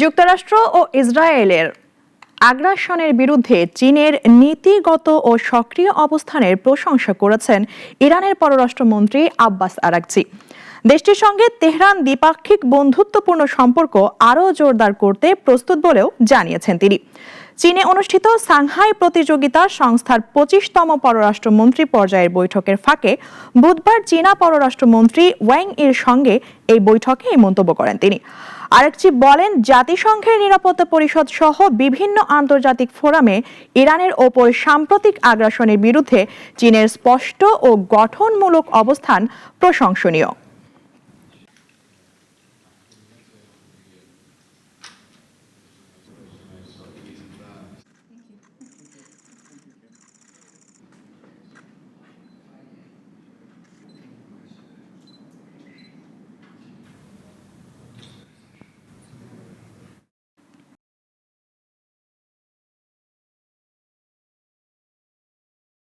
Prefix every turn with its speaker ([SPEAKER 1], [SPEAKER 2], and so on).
[SPEAKER 1] যুক্তরাষ্ট্র ও ইসরায়েলের আগ্রাসনের বিরুদ্ধে চীনের নীতিগত ও সক্রিয় অবস্থানের প্রশংসা করেছেন ইরানের পররাষ্ট্রমন্ত্রী আব্বাস আরাকচি। দেশটির সঙ্গে তেহরান দ্বিপাক্ষিক বন্ধুত্বপূর্ণ সম্পর্ক আরও জোরদার করতে প্রস্তুত বলেও জানিয়েছেন তিনি। চীনে অনুষ্ঠিত সাংহাই প্রতিযোগিতা সংস্থার পঁচিশতম পররাষ্ট্রমন্ত্রী পর্যায়ের বৈঠকের ফাঁকে বুধবার চীনা পররাষ্ট্রমন্ত্রী ওয়াং এর সঙ্গে এই বৈঠকে এই মন্তব্য করেন তিনি। আরেকটি বলেন, জাতিসংঘের নিরাপত্তা পরিষদ সহ বিভিন্ন আন্তর্জাতিক ফোরামে ইরানের ওপর সাম্প্রতিক আগ্রাসনের বিরুদ্ধে চীনের স্পষ্ট ও গঠনমূলক অবস্থান প্রশংসনীয়।